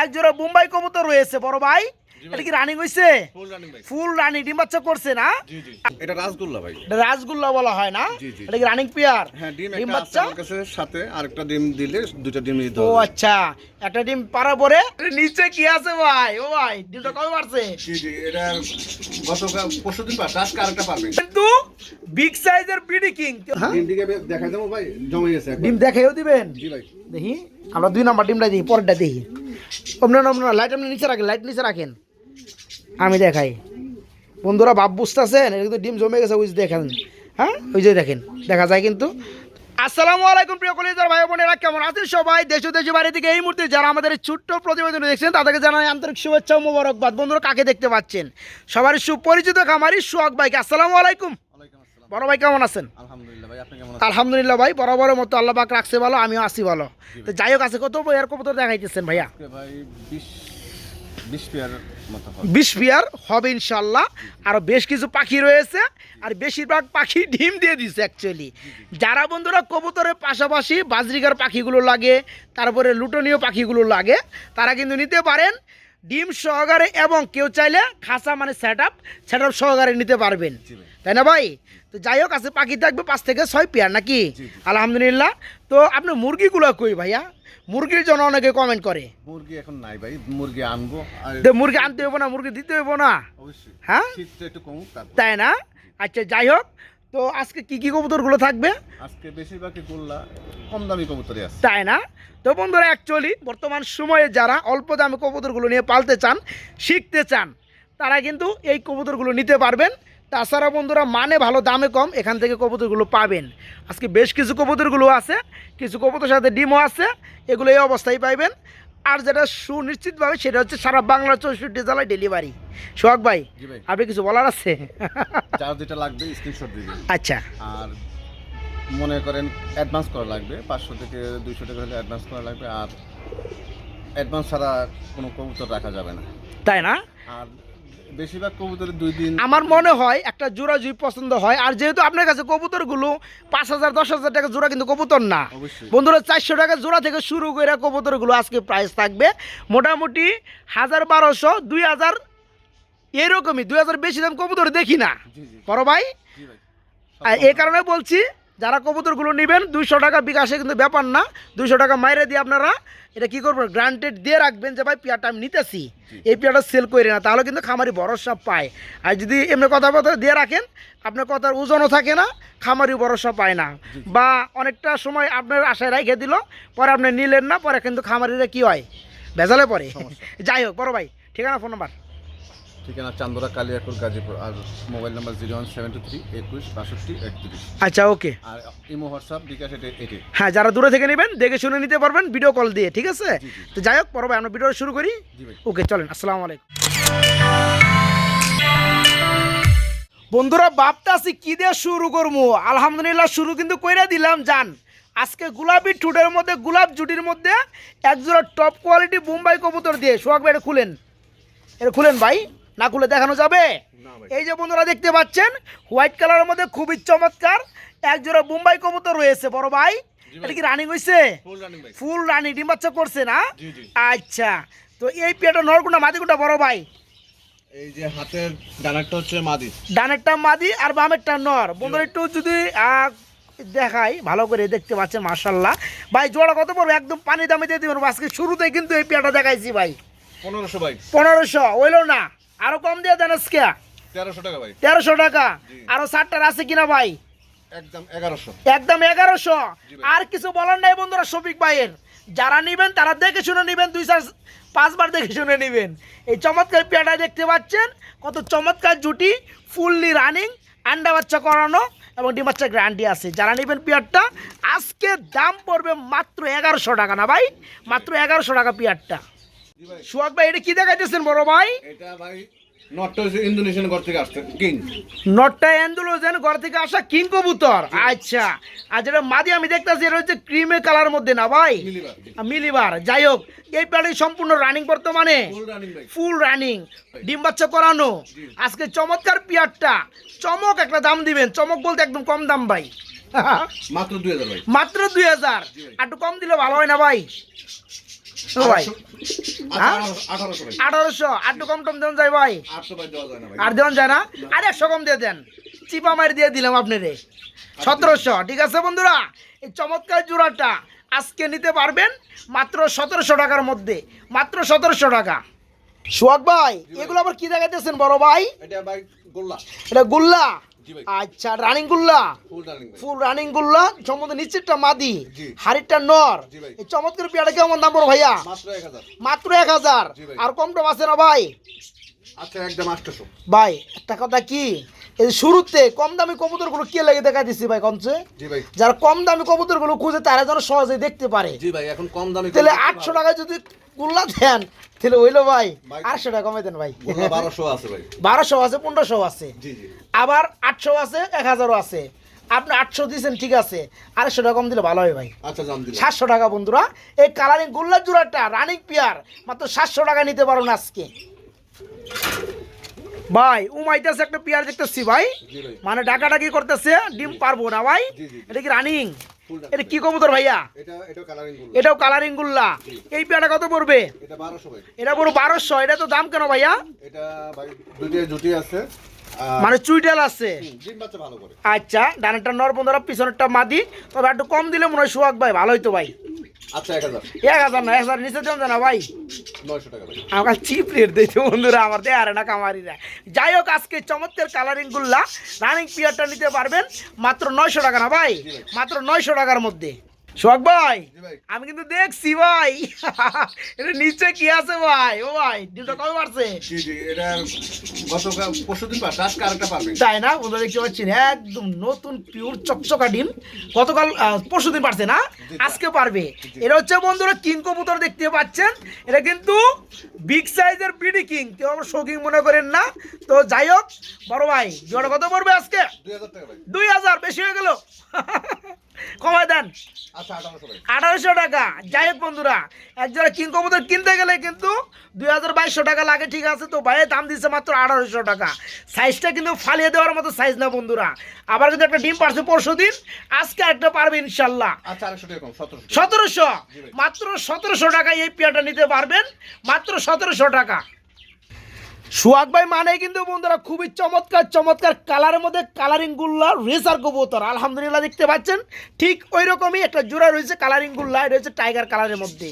এক জোড়া বোম্বাই কবুতর রয়েছে বড় ভাই। এটা কি রানিং হয়েছে ফুল রানিং ভাই। ডিম বাচ্চা করছে না? জি জি। এটা রাসগোল্লা ভাই। এটা রাসগোল্লা বলা হয় না। এটা কি রানিং পেয়ার হ্যাঁ ডিম ডিম বাচ্চা? কাছে সাথে আরেকটা ডিম দিলে দুটো ডিম দিতে ও আচ্ছা একটা ডিম পারা। পরে নিচে কি আছে ভাই? ও ভাই ডিমটা কবে পারছে? জি জি এটা গতকাল পরশু দিন পারছে আজকে আরেকটা পারবে। কিন্তু বিগ সাইজের বিডি কিং। হ্যাঁ? ডিম দিকে দেখা দেবো ভাই জমে গেছে ডিম দেখেও দিবেন? জি ভাই। দেখি আমরা দুই নম্বর ডিমটা দিই পরেরটা দেখি। লাইট আপনি নিচে রাখেন লাইট নিচে রাখেন। আমি দেখাই। বন্ধুরা ভাব বুঝতেছেন? কিন্তু ডিম জমে গেছে, ওই দেখেন। হ্যাঁ? ওই যে দেখেন, দেখা যায় কিন্তু। আসসালামু আলাইকুম, প্রিয় কলেজার ভাই বোনেরা, কেমন আছেন সবাই? দেশ দেশের বাড়ি থেকে এই মুহূর্তে যারা আমাদের ছোট্ট প্রতিবেদন দেখছেন, তাদেরকে জানাই আন্তরিক শুভেচ্ছা ও মোবারকবাদ। বন্ধুরা, কাকে দেখতে পাচ্ছেন? সবার সুপরিচিত খামারি সোহাগ ভাইকে। আসসালামু আলাইকুম। বড় ভাই কেমন আছেন? আলহামদুলিল্লাহ ভাই আপনি কেমন আলহামদুলিল্লাহ ভাই বরাবরের মতো আল্লাহ পাক রাখছে ভালো আমিও আসি ভালো। তো যাই হোক আছে কত এর কবুতর দেখাইতেছেন ভাইয়া? ভাই বিশ বিশ পেয়ার হবে। ইনশাল্লাহ আরও বেশ কিছু পাখি রয়েছে আর বেশিরভাগ পাখি ডিম দিয়ে দিছে অ্যাকচুয়ালি যারা বন্ধুরা কবুতরের পাশাপাশি বাজরিকার পাখিগুলো লাগে তারপরে লুটনীয় পাখিগুলো লাগে তারা কিন্তু নিতে পারেন ডিম সহকারে এবং কেউ চাইলে খাসা মানে সেট আপ সেট আপ সহকারে নিতে পারবেন। তাই না ভাই? তো যাই হোক আছে পাখি থাকবে পাঁচ থেকে ছয় পেয়ার নাকি। আলহামদুলিল্লাহ। তো আপনি মুরগিগুলো কই ভাইয়া? মুরগির জন্য অনেকে কমেন্ট করে। মুরগি এখন নাই ভাই মুরগি আনব। তো মুরগি আনতে হইব না মুরগি দিতে হইব না। হ্যাঁ? একটু কম তাই না? আচ্ছা যাই হোক। তো আজকে কি কি কবুতরগুলো থাকবে? আজকে বেশিরভাগই করলা কম দামি কবুতরে আছে। তাই না? তো বন্ধুরা অ্যাকচুয়ালি বর্তমান সময়ে যারা অল্প দামে কবুতরগুলো নিয়ে পালতে চান শিখতে চান তারা কিন্তু এই কবুতরগুলো নিতে পারবেন। তাছাড়া বন্ধুরা মানে ভালো দামে কম এখান থেকে কবুতরগুলো পাবেন। আজকে বেশ কিছু কবুতরগুলো আছে কিছু কবুতর সাথে ডিমও আছে এগুলো এই অবস্থায় পাইবেন। আর যেটা সুনিশ্চিতভাবে সেটা হচ্ছে সারা বাংলার চৌষট্টি জেলায় ডেলিভারি সোহাগ ভাই আপনি কিছু বলার আছে? যেটা লাগবে স্ক্রিনশট দিবেন। আচ্ছা। আর মনে করেন অ্যাডভান্স করা লাগবে পাঁচশো থেকে দুইশো টাকা হলে অ্যাডভান্স করা লাগবে আর অ্যাডভান্স ছাড়া কোনো কবুতর রাখা যাবে না। তাই না? আর বেশিরভাগ কবুতরের দুই দিন আমার মনে হয় একটা জোড়া জুই পছন্দ হয় আর যেহেতু আপনার কাছে কবুতরগুলো পাঁচ হাজার দশ হাজার টাকা জোড়া কিন্তু কবুতর না। বন্ধুরা চারশো টাকা জোড়া থেকে শুরু করে কবুতরগুলো আজকে প্রাইস থাকবে। মোটামুটি হাজার বারোশো দুই হাজার এরকমই দুই হাজার বেশি দাম কবুতর দেখি না। বড় ভাই? জি ভাই। আর এই কারণে বলছি যারা কবুতরগুলো নেবেন দুইশো টাকা বিকাশে কিন্তু ব্যাপার না। দুইশো টাকা মাইরে দিয়ে আপনারা এটা কি করবেন গ্রান্টেড দিয়ে রাখবেন যে ভাই পেয়ারটা আমি নিতেছি। এই পেয়ারটা সেল করে না। তাহলে কিন্তু খামারি ভরসা পায়। আর যদি এমনি কথাবার্তা দিয়ে রাখেন আপনার কথার ওজনও থাকে না খামারি ভরসা পায় না। বা অনেকটা সময় আপনার আশায় রেখে দিল পরে আপনি নিলেন না পরে কিন্তু খামারিরা কি হয়? ভেজালে পরে যাই হোক বড় ভাই ঠিকানা ফোন নাম্বার? ঠিকানা চান্দরা কালিয়াকুর গাজীপুর আর mobile number zero one seven two three একুশ বাষট্টি একত্রিশ। আচ্ছা ওকে। আর ইমো হোয়াটসঅ্যাপ বিকাশ এটা এটি। হ্যাঁ যারা দূরে থেকে নেবেন দেখে শুনে নিতে পারবেন ভিডিও কল দিয়ে ঠিক আছে। তো যাই হোক পরে আমরা ভিডিও শুরু করি। ওকে চলেন আসসালামু আলাইকুম। বন্ধুরা ভাবতাছি কি দিয়ে শুরু করব? আলহামদুলিল্লাহ শুরু কিন্তু কইরা দিলাম জান। আজকে গোলাপি ঠুটের মধ্যে গোলাপ জুটির মধ্যে একজোড়া টপ কোয়ালিটি বোম্বাই কবুতর দিয়ে সোহাগ ভাই এটা খুলেন। এটা খুলেন ভাই। না খুলে দেখানো যাবে? এই যে বন্ধুরা দেখতে পাচ্ছেন হোয়াইট কালারের মধ্যে খুবই চমৎকার একজোড়া বোম্বাই কবুতর রয়েছে বড় ভাই। এটা কি রানিং হয়েছে ফুল রানিং ভাই। ফুল রানি ডিম বাচ্চা করছে না? আচ্ছা তো এই পেয়ারটা নরকুন্ডা মাদিকুন্ডা বড় ভাই? এই যে হাতের ডানারটা হচ্ছে মাদি। ডানেরটা মাদি আর বামেরটা নর। বন্ধুরা একটু যদি দেখাই ভালো করে দেখতে পাচ্ছেন মার্শাল্লাহ ভাই জোড়া কত পড়বে? একদম পানি দামে দিয়ে দিবেন। আজকে শুরুতেই কিন্তু এই পেয়ারটা দেখাইছি ভাই। পনেরোশো ভাই। পনেরোশো হইল না? আরও কম দিয়ে দেন আজকে। তেরোশো টাকা ভাই। তেরোশো টাকা। আরও ষাটটার আছে কিনা ভাই? একদম এগারোশো। একদম এগারোশো। আর কিছু বলার নাই বন্ধুরা শফিক ভাইয়ের। যারা নিবেন তারা দেখে শুনে নিবেন দুই চার পাঁচবার দেখে শুনে নিবেন। এই চমৎকার পেয়াটা দেখতে পাচ্ছেন কত চমৎকার জুটি ফুললি রানিং আন্ডা বাচ্চা করানো এবং ডিম বাচ্চা গ্যারান্টি আছে। যারা নেবেন পেয়ারটা আজকে দাম পড়বে মাত্র এগারোশো টাকা না ভাই? মাত্র এগারোশো টাকা পেয়ারটা। সুহাগ ভাই এটা কি দেখাইতেছেন বড় ভাই? এটা ভাই নটটা হচ্ছে ইন্দোনেশিয়ান ঘর থেকে আসছে কিং। নটটা অ্যান্ডুলোজেন ঘর থেকে আসা কিং কবুতর। আচ্ছা। আর যেটা মাদি আমি দেখতেছি এটা হচ্ছে ক্রিমে কালার মধ্যে না ভাই? মিলিবার মিলিবার। যাই হোক এই প্যাডি সম্পূর্ণ রানিং বর্তমানে। ফুল রানিং ডিম বাচ্চা করানো। আজকে চমৎকার পিয়ারটা। চমক একটা দাম দিবেন। চমক বলতে একদম কম দাম ভাই। মাত্র দুই হাজার মাত্র দুই হাজার। আর একটু কম দিলে ভালো হয় না ভাই? ভাই। হ্যাঁ? আঠারোশো ভাই। আঠারোশো? কম টম দেন যায় ভাই। আটশো ভাই দেওয়া যায় না ভাই। আর দেওয়া যায় না? আর একশো কম দিয়ে দেন। চিপা মারি দিয়ে দিলাম আপনারে। সতেরোশো ঠিক আছে বন্ধুরা? এই চমৎকার জোড়াটা আজকে নিতে পারবেন মাত্র সতেরোশো টাকার মধ্যে। মাত্র সতেরোশো টাকা। সোহাগ ভাই এগুলো আবার কি দেখাইতেছেন বড় ভাই? এটা গোল্লা। এটা গুল্লা? আচ্ছা রানিং গুল্লা? ফুল রানিং গুল্লা সম্বন্ধে নিচেরটা মাদি। হাড়িটা নর। এই চমৎকার পেয়ারা কেমন দাম বড় ভাইয়া? মাত্র এক হাজার। আর কম টম আছে না ভাই? আচ্ছা একদম আটশোশো ভাই একটা কথা কি? এই শুরুতে কম দামি কবুতরগুলো কে লাগে দেখা দিচ্ছি ভাই কমছে যারা কম দামি কবুতরগুলো খুঁজে তারা যেন সহজে দেখতে পারে। জি ভাই এখন কম দামি তাহলে আটশো টাকায় যদি গুল্লা দেন তাহলে হইল ভাই। আটশো টাকা কমে দেন ভাই। বারোশো আছে ভাই। বারোশো আছে পনেরোশো আছে। আবার আটশো আছে এক হাজারও আছে। আপনি আটশো দিয়েছেন ঠিক আছে। আড়াইশো টাকা কম দিলে ভালো হয় ভাই। আচ্ছা সাতশো টাকা বন্ধুরা এই কালারিং গোল্লার জোড়াটা রানিং পিয়ার মাত্র সাতশো টাকা নিতে পারো না আজকে। ভাই উমাইতেছে একটা পিয়ার দেখতেছি ভাই। মানে ডাকাডাকি করতেছে ডিম পারব না ভাই। এটা কি রানিং এটা কি কবুতর ভাইয়া? এটাও কালারিং গুল্লা। এই পেয়ারটা কত পড়বে? এটা পুরো বারোশো। এটা তো দাম কেন ভাইয়া? জুটি আছে। মানে চুইটাল আছে। আচ্ছা ডানেরটা নর বন্ধুরা পিছনেরটা মাদি। তবে একটু কম দিলে মনে হয় সোহাগ ভাই ভালো হইতো ভাই। আচ্ছা এক হাজার। এক হাজার না এক হাজার নিচে দেন না ভাই। নয়শো টাকা ভাই। আমার চিপ রেট দিয়েছে বন্ধুরা আমার দেয় আরে না কামারিরা যাই হোক আজকে চমৎকার কালারিং গুল্লা রানিং পিয়ারটা নিতে পারবেন মাত্র নয়শো টাকা না ভাই। মাত্র নয়শো টাকার মধ্যে। সোহাগ ভাই আমি কিন্তু দেখছি ভাই। এটা নিচে কি আছে ভাই? ও ভাই ডিমটা কবে পারবে। তাই না? বন্ধুরা দেখতে পাচ্ছেন একদম নতুন পিওর চকচকা ডিম। গতকাল পরশু দিন পারছে না আজকে পারবে। এটা হচ্ছে বন্ধুরা কিং কবুতর দেখতে পাচ্ছেন। এটা কিন্তু বিগ সাইজের বিডি কিং কেউ আবার শৌকিং মনে করেন না। তো যাই হোক বড় ভাই জোড়া কত পড়বে আজকে? দুই হাজার বেশি হয়ে গেল। দেন। আচ্ছা আঠারোশো টাকা। যাই হোক বন্ধুরা এক জোড়া কিং কবুতর কিনতে গেলে কিন্তু দুই হাজার বাইশশো টাকা লাগে ঠিক আছে? তো ভাইয়ের দাম দিচ্ছে মাত্র আঠারোশো টাকা। সাইজটা কিন্তু ফালিয়ে দেওয়ার মতো সাইজ না বন্ধুরা। আবার কিন্তু একটা ডিম পারছে পরশু দিন আজকে একটা পারবে ইনশাল্লাহ। আচ্ছা টাকা সতেরোশো মাত্র সতেরোশো টাকায় এই পেয়ারটা নিতে পারবেন। মাত্র সতেরোশো টাকা। সুহাগ ভাই মানে কিন্তু বন্ধুরা খুবই চমৎকার চমৎকার কালারের মধ্যে কালারিং গুল্লা রেসার কবুতর। আলহামদুলিল্লাহ দেখতে পাচ্ছেন ঠিক ওই রকমই একটা জোড়া রয়েছে কালারিং গুল্লা এটা হচ্ছে টাইগার কালারের মধ্যে।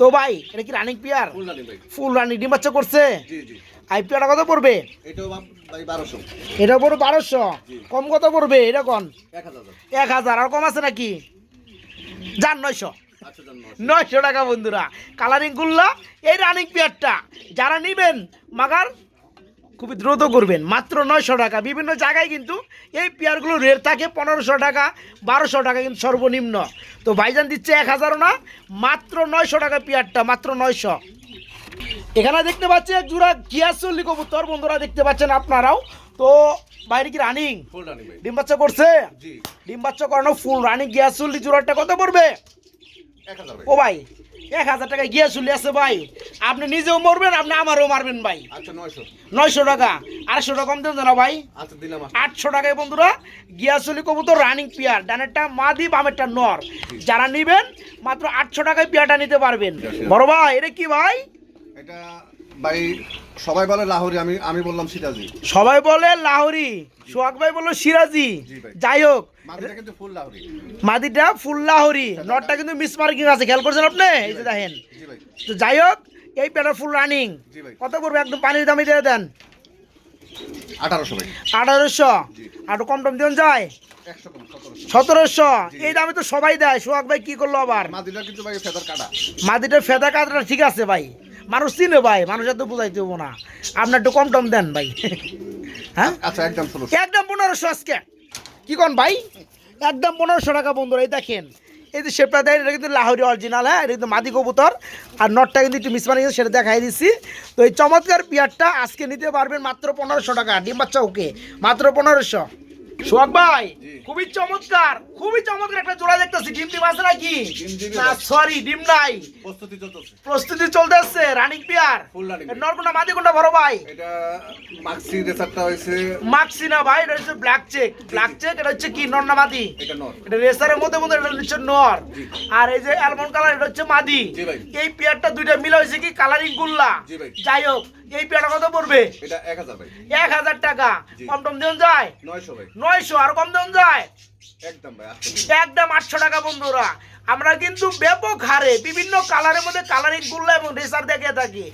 তো ভাই এটা কি রানিং পিয়ার ফুল রানি ভাই। ফুল রানিং ডিম বাচ্চা করছে? জি জি। আই পিয়ারটা কত পড়বে? এটাও ভাই বারোশো। এটা পড়বে বারোশো। কম কত পড়বে? এটা কোন? এক হাজার। আর কম আছে নাকি? যান নয়শো। নয়শো টাকা বন্ধুরা। কালারিং গুল্লা এই রানিং পেয়ারটা যারা নেবেন মাগার খুবই দ্রুত করবেন। মাত্র নয়শো টাকা। বিভিন্ন জায়গায় কিন্তু এই পেয়ারগুলো রেট থাকে পনেরোশো টাকা বারোশো টাকা কিন্তু সর্বনিম্ন। তো ভাইজান দিচ্ছে এক হাজারও না মাত্র নয়শো টাকা পেয়ারটা মাত্র নয়শো। এখানে দেখতে পাচ্ছি এক জোড়া গিয়াসল্লি কবুতর বন্ধুরা দেখতে পাচ্ছেন আপনারাও। তো বাইরে কি রানিং ডিম বাচ্চা করছে? ডিম বাচ্চা করানো ফুল রানিং গিয়াসল্লি জোড়াটা কত পড়বে? ও ভাই এক হাজার টাকা গিয়ে চলে আছে ভাই। আপনি নিজেও মরবেন আপনি আমারও মারবেন ভাই। আচ্ছা নয়শো। টাকা। আড়াইশো টাকা কম দেন না ভাই। আচ্ছা আচ্ছা। আটশো টাকায় বন্ধুরা গিয়াসলি কবুতর রানিং পিয়ার ডানেরটা মাদি বামেরটা নর। যারা নিবেন মাত্র আটশো টাকায় পিয়ারটা নিতে পারবেন। বড় ভাই এটা কি ভাই? এটা ভাই সবাই বলে লাহোরি আমি আমি বললাম সিরাজি। সবাই বলে লাহোরি সোহাগ ভাই বলল সিরাজি। যাই হোক কিন্তু ফুল লাহোরি। মাদিটা ফুল লাহোরি। নটটা কিন্তু মিস মার্কিং আছে খেয়াল করছেন আপনি? এই যে দেখেন। তো যাই হোক এই পেয়ারটা ফুল রানিং কত করবে একদম পানির দামে দিয়ে দেন। আঠারোশো আঠারোশো। আর কম টম দিন যায়? সতেরোশো। এই দামে তো সবাই দেয়। সোহাগ ভাই কি করল আবার? মাদিটা কিন্তু ভাই ফেদার কাটা। মাদিটার ফেদা কাতরা ঠিক আছে ভাই। মানুষ চিনে ভাই মানুষ এত বুঝাইতে হব না। আপনার একটু কম টম দেন ভাই। হ্যাঁ? আচ্ছা একদম একদম পনেরোশো আজকে। কি কন ভাই? একদম পনেরোশো টাকা বন্ধুরা এই দেখেন। এই যে শেপটা দেয় এটা কিন্তু লাহোরি অরিজিনাল হ্যাঁ? এটা কিন্তু মাদি কবুতর। আর নটটা কিন্তু একটু মিসমানি সেটা দেখাই দিচ্ছি তো এই চমৎকার পিয়ারটা আজকে নিতে পারবেন মাত্র পনেরোশো টাকা ডিম বাচ্চা ওকে মাত্র পনেরোশো। সোহাগ ভাই খুবই চমৎকার খুবই চমৎকার একটা জোড়া দেখতেছি। ডিম আছে নাকি? না সরি ডিম নাই। প্রস্তুতি চলতেছে। প্রস্তুতি চলতেছে running pair racer Full running ভাই। নর কোনটা মাদি কোনটা বড় ভাই? এটা মাক্সি রেসারটা হয়েছে। মাক্সি না ভাই এটা হচ্ছে ব্ল্যাক চেক ব্ল্যাক চেক এটা হচ্ছে কি নর না মাদি? এটা নর। এটা রেসারের মধ্যে মধ্যে এটা হচ্ছে নর। আর এই যে অ্যালমন্ড কালার এটা হচ্ছে মাদি। এই পেয়ারটা দুইটা মিলে হয়েছে কি কালারিং গুল্লা? যাই হোক এই পেয়ারটা কত পড়বে? এটা এক হাজার ভাই। এক হাজার টাকা। কম টম দেন যায়? নয়শো ভাই। নয়শো আর কম দেন যায়। একদম আটশো টাকা বন্ধুরা। আমরা কিন্তু ব্যাপক হারে বিভিন্ন কালারের মধ্যে কালারিং গুল্লা এবং রেসার দেখে থাকি।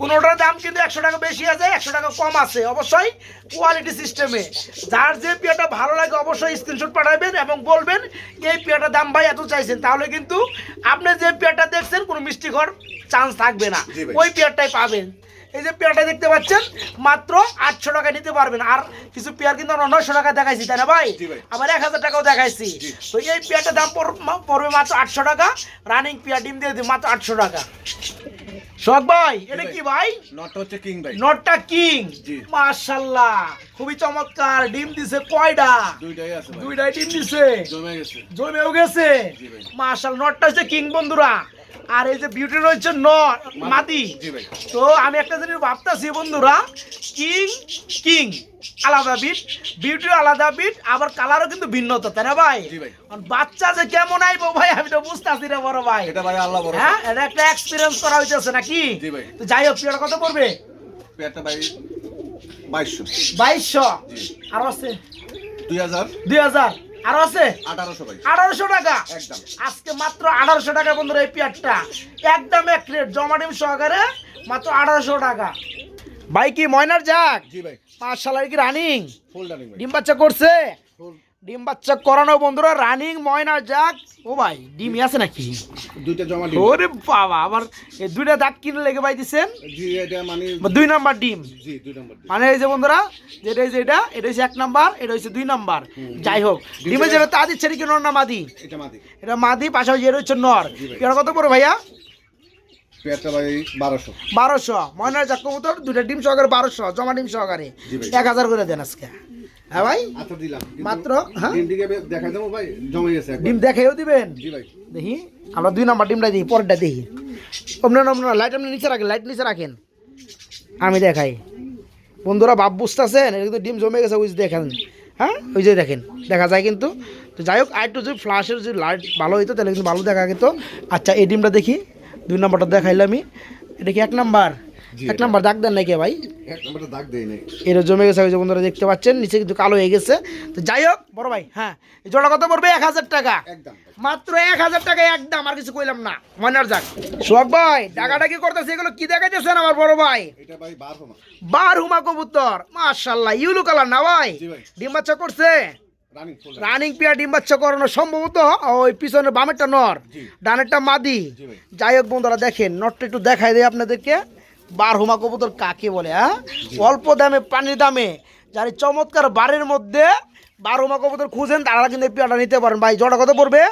কোনোটার দাম কিন্তু একশো টাকা বেশি আছে একশো টাকা কম আছে। অবশ্যই কোয়ালিটি সিস্টেমে যার যে পেয়াটা ভালো লাগে অবশ্যই স্ক্রিনশট পাঠাবেন এবং বলবেন এই পেয়ারটার দাম ভাই এত চাইছেন। তাহলে কিন্তু আপনি যে পেয়ারটা দেখছেন কোনো মিষ্টি ঘর চান্স থাকবে না। ওই পেয়ারটাই পাবেন। এই যে পেয়ারটা দেখতে পাচ্ছেন মাত্র আটশো টাকা নিতে পারবেন। আর কিছু পেয়ার কিন্তু আমরা নয়শো টাকা দেখাইছি তাই না ভাই? আবার এক হাজার টাকাও দেখাইছি। তো এই পেয়ারটার দাম পড়- পড়বে মাত্র আটশো টাকা। রানিং পেয়ার ডিম দিয়ে দিই মাত্র আটশো টাকা। শখ ভাই এটা কি ভাই? নটটা হচ্ছে কিং ভাই। নটটা কিং। খুবই চমৎকার। ডিম দিছে কয়টা? দুইটাই আছে দুইটাই ডিম দিছে। জমে গেছে। জমেও গেছে। নটটা হচ্ছে কিং বন্ধুরা। আর এই যে বিউটি রয়েছে জি ভাই। তো আমি একটা জিনিস ভাবতেছি বন্ধুরা কিং কিং আলাদা বিট বিউটি আলাদা বিট আবার কালারও কিন্তু ভিন্নতা তাই না ভাই? ভাই। বাচ্চা যে কেমন আইবো ভাই আমি তো বুঝতেছি না বড় ভাই। এটা ভাই আল্লাহ বড় হ্যাঁ এটা একটা এক্সপিরিয়েন্স করা হইতেছে নাকি। তো যাই হোক পেয়ারা কত পড়বে? পেয়ারটা ভাই বাইশশো। বাইশশো। আর আছে? দুই হাজার। দুই হাজার। আরও আছে? আঠারোশো টাকা? একদম। আজকে মাত্র আঠারোশো টাকা বন্ধুরা এই পেয়ারটা। একদম এক রেট জমা ডিম সহকারে মাত্র আঠারোশো টাকা। ভাই কি ময়নার যাক মার্শাল কি রানিং ডিম বাচ্চা করছে? ডিম বাচ্চা করানো বন্ধুরা রানিং ময়নার যাক। ও ভাই ডিম আছে নাকি? দুইটা জমা ডিম। ওরে বাবা আবার এই দুইটা দাগ কিনে লেগে পাই দিচ্ছেন জি এটা মানে দুই নাম্বার ডিম। জি দুই নম্বর ডিম। মানে এই যে বন্ধুরা যেটা হচ্ছে এটা এটা হচ্ছে এক নাম্বার এটা হচ্ছে দুই নাম্বার। যাই হোক ডিমে যেটা তা দিচ্ছে নাকি নর না মাদি? এটা মাদি। এটা মাদি পাশাপাশি এটা হচ্ছে নর। এটা কত পড়ে ভাইয়া? বারোশো। বারোশো। ময়নার যাক কবুতর দুইটা ডিম সহকারে বারোশো জমা ডিম সহকারে। এক হাজার করে দেন আজকে। হ্যাঁ ভাই? আচ্ছা দিলাম মাত্র হ্যাঁ? ডিমটিকে দেখাই দেবো ভাই জমে গেছে ডিম দেখেও দিবেন? জি ভাই। দেখি আমরা দুই নাম্বার ডিমটা দিই পরেরটা দেখি। আপনার আপনার লাইট আপনি নিচে রাখেন লাইট নিচে রাখেন। আমি দেখাই। বন্ধুরা বাপ বুঝতেছেন এটা কিন্তু ডিম জমে গেছে ওই দেখেন। হ্যাঁ? ওই যে দেখেন দেখা যায় কিন্তু। তো যাই হোক আর একটু যদি ফ্লাশের যদি লাইট ভালো হইতো তাহলে কিন্তু ভালো দেখা যেত। আচ্ছা এই ডিমটা দেখি দুই নাম্বারটা দেখাইলাম আমি। এটা কি এক নাম্বার? এক নাম্বার দাগ দেন নাকি ভাই? এক নম্বরটা দাগ দেই নাই। এটা জমে গেছে ওই যে বন্ধুরা দেখতে পাচ্ছেন নিচে কিন্তু কালো হয়ে গেছে। তো যাই হোক বড় ভাই হ্যাঁ জোড়া কত পড়বে? এক হাজার টাকা। একদম। মাত্র এক হাজার টাকা একদম আর কিছু কইলাম না। মনার যাক। সোহাগ ভাই টাকাটা কি করতেছে এগুলো কি দেখাইতেছেন আমার বড় ভাই? এটা ভাই বারো মা বার হুমা কবুতর মাশাল্লাহ ইউলু কালার না ভাই? ডিম বাচ্চা করছে? রানিং পেয়ার ডিম বাচ্চা করানো সম্ভবত ওই পিছনে বামেরটা নর। ডানেরটা মাদি। যাই হোক বন্ধুরা দেখেন নটটা একটু দেখাই দেয় আপনাদেরকে। বার হুমা কবুতর কাকে বলে হ্যাঁ? অল্প দামে পানির দামে। যার চমৎকার বারের মধ্যে বার হুমা কবুতর খুঁজেন তারা কিন্তু এই পেয়ারটা নিতে পারেন। ভাই জোড়া কত পড়বে?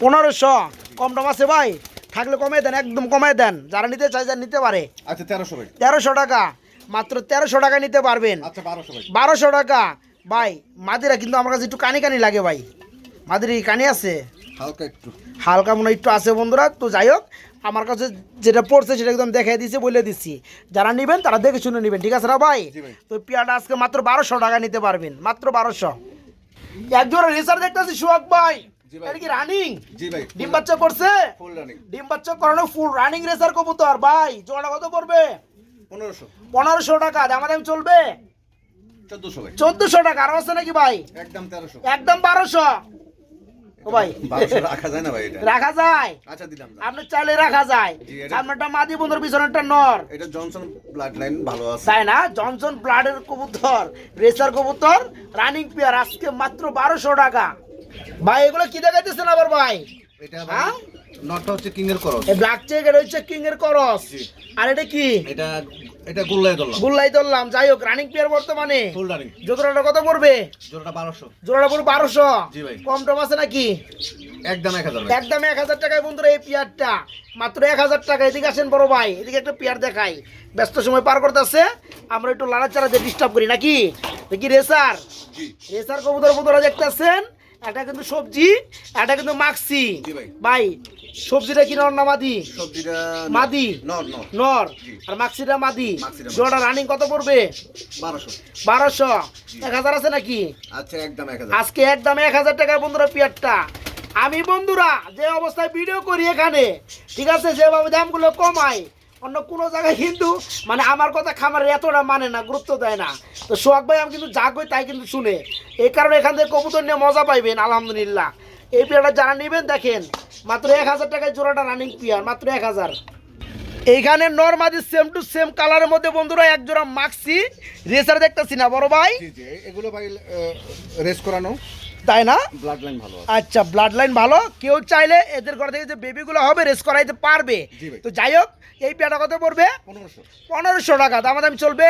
পনেরোশো কম দাম আছে ভাই? থাকলে কমাই দেন একদম কমাই দেন। যারা নিতে চায় যারা নিতে পারে। আচ্ছা তেরোশো তেরোশো টাকা। মাত্র তেরোশো টাকা নিতে পারবেন। আচ্ছা বারোশো টাকা। ভাই মাদিরা কিন্তু আমার কাছে একটু কানি কানি লাগে ভাই। মাদির কানি আছে? হালকা একটু। হালকা মনে একটু আছে বন্ধুরা। তো যাই হোক আমার কাছে যেটা পড়ছে সেটা একদম দেখাই দিছি বলে দিচ্ছি যারা নেবেন তারা দেখে শুনে নেবেন ঠিক আছে না ভাই? তো পেয়ারটা আজকে মাত্র বারোশো টাকা নিতে পারবেন মাত্র বারোশো। এক জোড়া রেসার দেখতেছি সুহাগ ভাই। এটা কি রানিং ডিম বাচ্চা করছে? ডিম বাচ্চা করানো ফুল রানিং রেসার কবুতর ভাই। জোড়া কত পড়বে? পনেরোশো। পনেরোশো টাকা চলবে? চোদ্দোশো চোদ্দশো টাকা আরও আছে নাকি ভাই? একদম তেরোশো। একদম বারোশো। ও ভাই। রাখা যায় না ভাই এটা? রাখা যায়। আচ্ছা দিলাম আপনি চাইলে রাখা যায়। সামনেটা মাদি বন্ধুর পিছনেরটা নর। এটা জনসন ব্লাড লাইন ভালো আছে। তাই না? জনসন ব্লাডের কবুতর রেসার কবুতর রানিং পেয়ার আজকে মাত্র বারোশো টাকা। ভাই এগুলো কি দেখাইতেছেন আবার ভাই? এটা হ্যাঁ? নটটা হচ্ছে কিং এর করস ব্ল্যাক চেক এটা হচ্ছে কিং এর করস আর এটা কি? এটা এটা গুল্লাই ধরলাম। গুল্লাই ধরলাম যাই হোক রানিং পেয়ার বর্তমানে। ফুল রানিং জোড়াটা কত পড়বে? জোড়াটা বারোশো। জোড়াটা পড়বে বারোশো। জি ভাই। কম টম আছে নাকি? একদম এক হাজার ভাই। একদম এক হাজার টাকায় বন্ধুরা এই পেয়ারটা। মাত্র এক হাজার টাকা। এদিকে আসেন বড় ভাই এদিকে একটা পেয়ার দেখাই। ব্যস্ত সময় পার করতেছে। আমরা একটু লাড়াচাড়া দিয়ে ডিস্টার্ব করি নাকি? দেখি রেসার। জি। রেসার কবুতর কবুতরা দেখতেছেন? এটা কিন্তু সবজি এটা কিন্তু মাক্সি জি ভাই। সবজিটা কি নর না মাদি? সবজিটা মাদি? নর আর মাক্সিটা মাদি? জোড়া রানিং কত পড়বে? বারোশো। বারোশো। এক হাজার আছে নাকি? আচ্ছা আজকে একদম এক হাজার টাকা বন্ধুরা পেয়ারটা। আমি বন্ধুরা যে অবস্থায় ভিডিও করি এখানে ঠিক আছে যেভাবে দামগুলো কমাই অন্য কোনো জায়গায় কিন্তু মানে আমার কথা খামারের এতটা মানে না গুরুত্ব দেয় না। তো সোহাগ ভাই, আমি কিন্তু যা কই তাই কিন্তু শুনে। এই কারণে এখান থেকে কবুতর নিয়ে মজা পাইবেন, আলহামদুলিল্লাহ। এই পেয়ারটা যারা নেবেন, দেখেন, মাত্র এক হাজার টাকায় জোড়াটা রানিং পেয়ার মাত্র এক হাজার। এইখানে নর্মাদি সেম টু সেম কালারের মধ্যে বন্ধুরা এক জোড়া মাক্সি রেসার দেখতেছি না, বড় ভাই? এগুলো ভাই রেস করানো। তাই না? ব্লাড লাইন ভালো আচ্ছা ব্লাড লাইন ভালো। কেউ চাইলে এদের ঘর থেকে যে বেবিগুলো হবে রেস করাইতে পারবে। তো যাই হোক এই পেয়াটা কত পড়বে? পনেরোশো। টাকা। দাম দাম চলবে?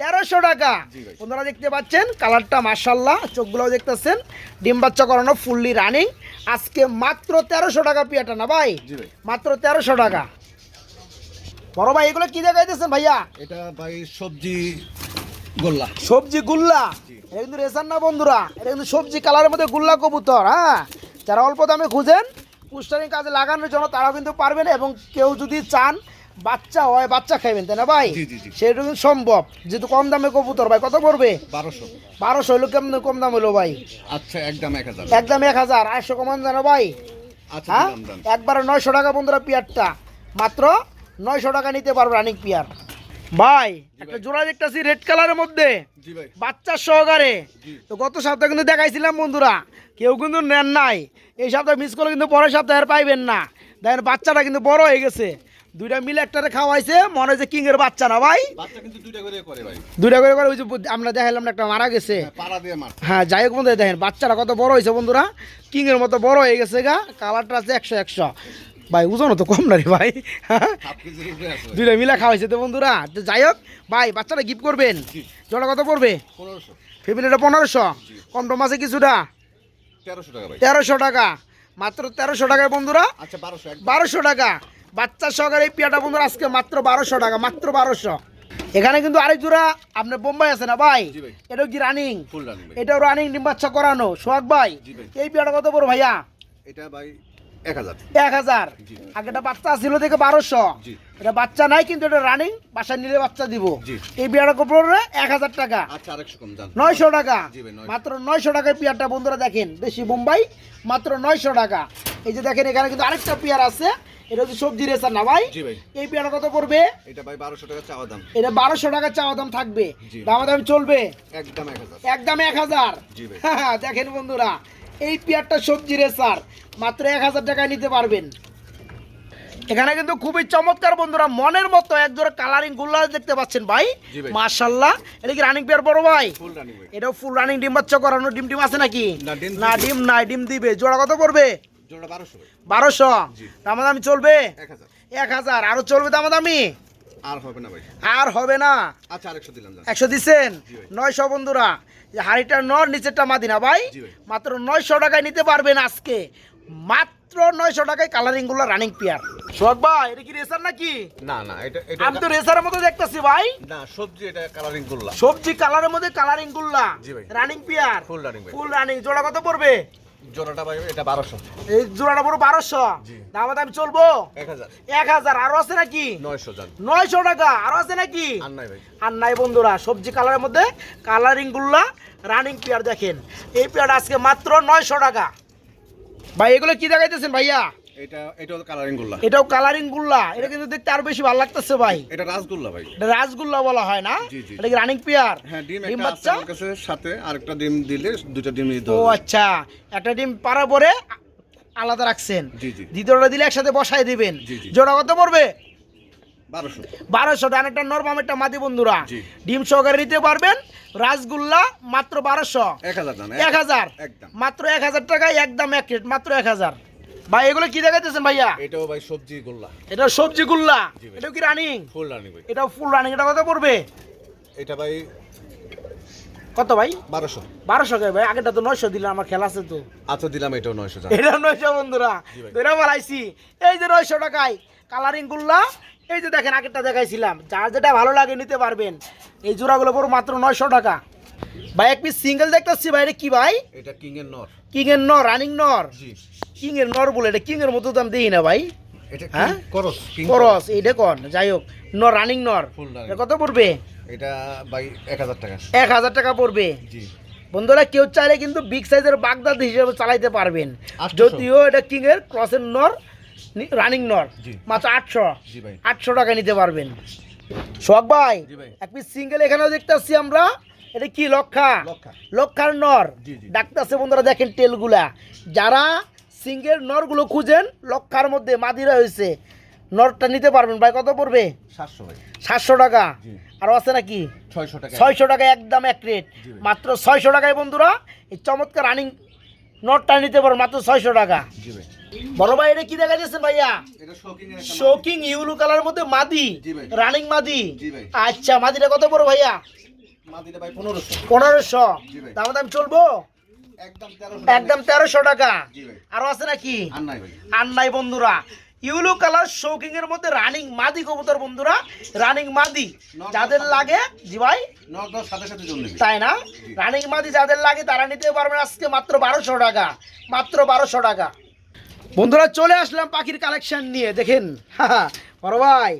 তেরোশো টাকা। বন্ধুরা দেখতে পাচ্ছেন কালারটা মার্শাল্লাহ চোখগুলোও দেখতেছেন। ডিম বাচ্চা করানো ফুললি রানিং আজকে মাত্র তেরোশো টাকা পেয়াটা না ভাই? ভাই। মাত্র তেরোশো টাকা। বড় ভাই এগুলো কি দেখাইতেছেন ভাইয়া? এটা ভাই সবজি গোল্লা। সবজি গুল্লা। এটা কিন্তু রেশন না বন্ধুরা এটা কিন্তু সবজি কালারের মধ্যে গুল্লা কবুতর হ্যাঁ? যারা অল্প দামে খুঁজেন পুস্টারিং কাজে লাগানোর জন্য তারাও কিন্তু পারবেন এবং কেউ যদি চান বাচ্চা হয় বাচ্চা খাইবেন তাই না ভাই। সেটা কিন্তু সম্ভব। যেহেতু কম দামে কবুতর ভাই কত পড়বে? বারোশো। বারোশো হইল কেমন কম দাম হলো ভাই? আচ্ছা একদম এক হাজার। একদম এক হাজার। আটশো কমান জানো ভাই? আচ্ছা হ্যাঁ? একবারে নয়শো টাকা বন্ধুরা পিয়ারটা। মাত্র নয়শো টাকা নিতে পারবে রানিক পিয়ার ভাই একটা জোড়া দেখতেছি রেড কালারের মধ্যে। বাচ্চার সহকারে। তো গত সপ্তাহে কিন্তু দেখাইছিলাম বন্ধুরা কেউ কিন্তু নেন নাই। এই সপ্তাহে মিস করলে কিন্তু পরের সপ্তাহে আর পাইবেন না। দেখেন বাচ্চাটা কিন্তু বড় হয়ে গেছে। দুইটা মিলে একটারে খাওয়াইছে মনে হচ্ছে কিং এর বাচ্চা না ভাই? দুইটা করে করে ওই যে আমরা দেখাইলাম না একটা মারা গেছে। হ্যাঁ, হ্যাঁ যাই হোক বন্ধু দেখেন বাচ্চাটা কত বড় হয়েছে বন্ধুরা। কিং এর মতো বড় হয়ে গেছে গা কালারটা আছে একশো একশো। ভাই ওজনও তো কম না রে ভাই। দুইটা মিলা খাওয়াইছে তো বন্ধুরা। তো যাই হোক ভাই বাচ্চাটা গিফট করবেন। জোড়া কত পড়বে? ফ্যামিলিটা পনেরোশো। কম টম আছে কিছুটা? তেরোশো টাকা মাত্র তেরোশো টাকায় বন্ধুরা? আচ্ছা বারোশো টাকা। বাচ্চা সহকারে এই পিয়াটা বন্ধুরা আজকে মাত্র বারোশো টাকা মাত্র বারোশো। এখানে কিন্তু আরেক জোড়া আপনার বোম্বাই আছে না ভাই? এটাও কি রানিং এটাও রানিং ডিম বাচ্চা করানো। সোহাগ ভাই ভাই। এই পিয়াটা কত বড় ভাইয়া? এটা ভাই এক হাজার। এক হাজার। জি। আগেটা বাচ্চা ছিল থেকে বারোশো। এটা বাচ্চা নাই কিন্তু এটা রানিং বাসায় নিলে বাচ্চা দিব। এই পিয়াটা কত এক হাজার টাকা। আরেকশো কম জান। নয়শো টাকা। জি ভাই, 900 মাত্র নয়শো টাকায় পেয়ারটা বন্ধুরা দেখেন দেশি বোম্বাই মাত্র নয়শো টাকা। এই যে দেখেন এখানে কিন্তু আরেকটা পেয়ার আছে। এটা হচ্ছে সবজি রেসার না ভাই? এই পেয়ারটা কত এটা ভাই বারোশো টাকা চাওয়া দাম। এটা বারোশো টাকা চাওয়া দাম থাকবে। জি। দাম চলবে। একদম এক হাজার। একদম এক হাজার। দেখেন বন্ধুরা এই পেয়ারটা সবজি রে স্যার মাত্র এক হাজার টাকায় নিতে পারবেন। এখানে কিন্তু খুবই চমৎকার বন্ধুরা মনের মতো এক জোড়া কালারিং গুল্লা দেখতে পাচ্ছেন ভাই। মার্শাল্লাহ এটা কি রানিং পেয়ার বড় ভাই? এটাও ফুল রানিং ডিম বাচ্চা করানো ডিম ডিম আছে নাকি? না, ডিম না ডিম নাই ডিম দিবে। জোড়া কত পড়বে? বারোশো। দামাদামি চলবে? এক হাজার। আরও চলবে দামাদামি? আর হবে না ভাই। আর হবে না। আচ্ছা আরেকশো দিলাম একশো দিচ্ছেন নয়শো বন্ধুরা। যে হাড়িটা নর নিচেরটা মাদিনা ভাই। মাত্র নয়শো টাকায় নিতে পারবেন আজকে। মাত্র নয়শো টাকায় কালারিংগুলো রানিং পেয়ার ভাই এটা কি রেসার নাকি? না না এটা এটা আমি তো রেসারের মতো দেখতেছি ভাই। না সবজি এটা কালারিং গুল্লা সবজি কালারের মধ্যে colouring গুল্লা running pair full running full running জোড়া কত পড়বে? জোড়াটা ভাই এটা বারোশো। এই জোড়াটা পুরো বারোশো? জি। দাম দাম চলবো? এক হাজার। এক আরও আছে নাকি? জান। টাকা। আরও আছে নাকি? আর নাই ভাই। আর নাই বন্ধুরা সবজি কালারের মধ্যে কালারিং গুল্লা রানিং পেয়ার দেখেন। এই পেয়ার আজকে মাত্র নয়শো টাকা। ভাই এগুলো কি দেখাইতেছেন ভাইয়া? এটা এটা কালারিং করলাম এটাও কালারিং গুল্লা। এটা কিন্তু দেখতে আরও বেশি ভালো লাগতেছে ভাই। এটা রাসগোল্লা ভাই। এটা রাসগুল্লা বলা হয় না। এটা কি রানিং পেয়ার হ্যাঁ ডিম ডিম একটা বাচ্চা? কাছে সাথে আরেকটা ডিম দিলে দুটো ডিম দিতে ও আচ্ছা একটা ডিম পরে আলাদা রাখছেন। দ্বিতীয়টা দিলে একসাথে বসাই দিবেন। জোড়া কত পড়বে? বারোশো। টাকা একটা নরমাম একটা মাদি বন্ধুরা। ডিম সহকারে নিতে পারবেন। রাসগুল্লা মাত্র বারোশো। এক হাজার এক হাজার। একদম মাত্র এক হাজার টাকায় একদম এক রেট মাত্র এক হাজার। ভাই এগুলো কি দেখাইতেছেন ভাইয়া? এটাও ভাই সবজি গোল্লা। এটা সবজি গুল্লা? এটাও কি রানিং ফুল রানিং ভাই। এটাও ফুল রানিং এটা কত পড়বে? এটা ভাই কত ভাই? বারোশো। বারোশো ভাই আগেটা তো নয়শো দিলাম আমার খেলা আছে তো। আচ্ছা দিলাম এটাও নয়শো এটা নয়শো বন্ধুরা। ধরে বলাইছি এই যে নয়শো টাকায় কালারিং গুল্লা এই যে দেখেন আগেরটা দেখাইছিলাম। যার যেটা ভালো লাগে নিতে পারবেন। এই জোড়াগুলো পুরো মাত্র নয়শো টাকা। ভাই এক পিস সিঙ্গেল দেখতেছি ভাই এটা কি ভাই? এটা কিং এর নর। কিং এর নর রানিং নর। জি। কিং এর নর বলে এটা কিং এর মতো আমি দেখি না ভাই। এটা হ্যাঁ? করস এইটা কন যাই হোক নর রানিং নর। কত পড়বে? এটা বাই এক হাজার টাকা। এক হাজার টাকা পড়বে। জি। বন্ধুরা কেউ চাইলে কিন্তু বিগ সাইজের বাগদাদ হিসেবে চালাইতে পারবেন। যদিও এটা কিং এর ক্রসের নর রানিং নর। মাত্র আটশো। জি ভাই। আটশো টাকা নিতে পারবেন। সোহাগ ভাই এক পিস সিঙ্গেল এখানেও দেখতে পাচ্ছি আমরা। এটা কি? লক্ষা। লক্ষা। লক্ষার নর। ডাকতেছে বন্ধুরা দেখেন টেলগুলা যারা সিঙ্গেল নরগুলো খুঁজেন লক্ষার মধ্যে মাদিরা হয়েছে। নরটা নিতে পারবেন ভাই কত পড়বে? সাতশো সাতশো টাকা। আরও আছে নাকি? ছয়শো টাকা। ছয়শো টাকা একদম এক রেট। মাত্র ছয়শো টাকায় বন্ধুরা এই চমৎকার রানিং নটটা নিতে পারো মাত্র ছয়শো টাকা। বড় ভাই এটা কি দেখা যাচ্ছে ভাইয়া? শোকিং ইউলু কালার মধ্যে মাদি রানিং মাদি। আচ্ছা মাদিটা কত বড় ভাইয়া? পনেরোশো। দাম দাম চলবো? একদম তেরোশো টাকা। আর আছে নাকি? আর নাই বন্ধুরা। ইউলু কালার শৌকিং এর মধ্যে রানিং মাদি কবুতর বন্ধুরা। রানিং মাদি যাদের লাগে জি ভাই। তাই না? রানিং মাদি যাদের লাগে তারা নিতে পারবেন আজকে মাত্র বারোশো টাকা। মাত্র বারোশো টাকা। বন্ধুরা চলে আসলাম পাখির কালেকশন নিয়ে দেখেন। বড় ভাই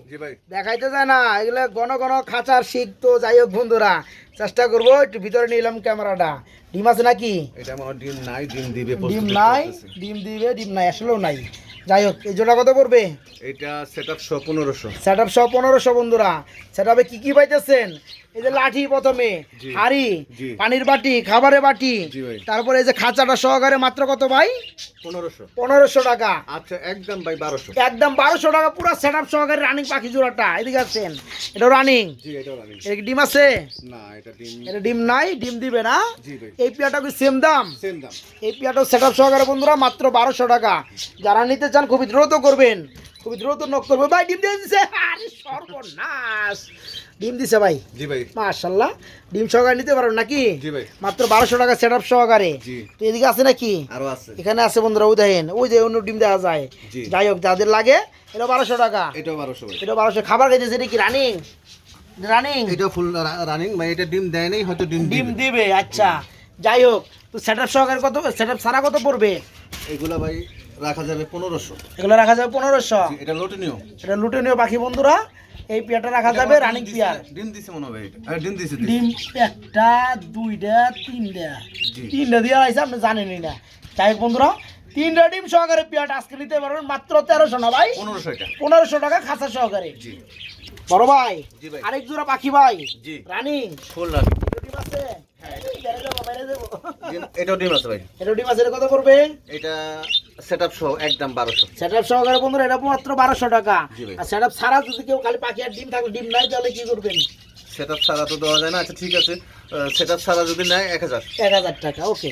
দেখাইতে যায় না এগুলো ঘন ঘন খাঁচার শিখ তো যাই হোক বন্ধুরা চেষ্টা করব একটু ভিতরে নিলাম ক্যামেরাটা। ডিম আছে নাকি? ডিম নাই ডিম দিবে ডিম নাই ডিম দিবে ডিম নাই আসলেও নাই। যাই হোক এই জোড়া কত পড়বে? এটা সেট আপ শো পনেরোশো। সেট আপ সহ পনেরোশো বন্ধুরা। সেট আপে কি কি পাইতেছেন? এই যে লাঠি প্রথমে হাড়ি পানির বাটি খাবারের বাটি তারপরে এই যে খাঁচাটা সহকারে মাত্র কত ভাই? পনেরোশো। পনেরোশো টাকা। আচ্ছা একদম ভাই বারোশো। একদম বারোশো টাকা পুরো সেট আপ সহকারে রানিং পাখি জোড়াটা। এদিকে আছেন এটা রানিং এটা ডিম আছে? না এটা ডিম এটা ডিম নাই ডিম দিবে না? এই পিয়াটা কি সেম দাম? সেম দাম। এই পিয়াটাও সেট আপ সহকারে বন্ধুরা মাত্র বারোশো টাকা। যারা নিতে চান খুবই দ্রুত করবেন খুবই দ্রুত নক করবে ভাই ডিম দিয়ে দিছে? আরে সর্বনাশ! ডিম দিছে ভাই। জি ভাই। মাশাল্লাহ ডিম সহকারে নিতে পারো নাকি? জি ভাই। মাত্র বারোশো টাকা সেট আপ সহকারে। জি। তো এদিকে আছে নাকি? আরও আছে। এখানে আছে বন্ধুরা ওই দেখেন ওই যে অন্য ডিম দেওয়া যায়। যাই হোক যাদের লাগে এটা বারোশো টাকা। এটা বারোশো ভাই। এটা বারোশো। খাবার খাইতেছে এটা কি রানিং রানিং এটা ফুল রানিং মানে এটা ডিম দেয় নাই হয়তো ডিম ডিম দিবে। আচ্ছা। যাই হোক তো সেট আপ সহকারে কত সেট আপ সারা কত পড়বে? এগুলা ভাই রাখা যাবে পনেরোশো। এগুলো রাখা যাবে পনেরোশো। এটা লোটনীয় এটা লুটেনীয় পাখি বন্ধুরা। এই পেয়ারটা রাখা যাবে রানিং পেয়ার। ডিম দিছে মনে হবে এটা। ডিম দিছে। ডিম একটা দুইটা তিনটা। তিনটা দিয়ে আইসা আপনি জানেনই না। তাই বন্ধুরা তিনটা ডিম সহকারে পেয়ারটা আজকে নিতে পারবেন মাত্র তেরোশো না ভাই? পনেরোশো টাকা। পনেরোশো টাকা খাসা সহকারে। জি। বড় ভাই আরেক জোড়া পাখি ভাই। রানিং। Full running. এটাও ডিম আছে ভাই। ডিম আছে কত এটা সহ একদম বন্ধুরা এটা মাত্র বারোশো টাকা। আর ছাড়া যদি কেউ খালি পাখি আর ডিম থাকলে ডিম নাই তাহলে কি করবেন? সেট আপ ছাড়া তো দেওয়া যায় না। আচ্ছা ঠিক আছে। সেটআপ ছাড়া যদি নেয় এক হাজার। এক হাজার টাকা ওকে।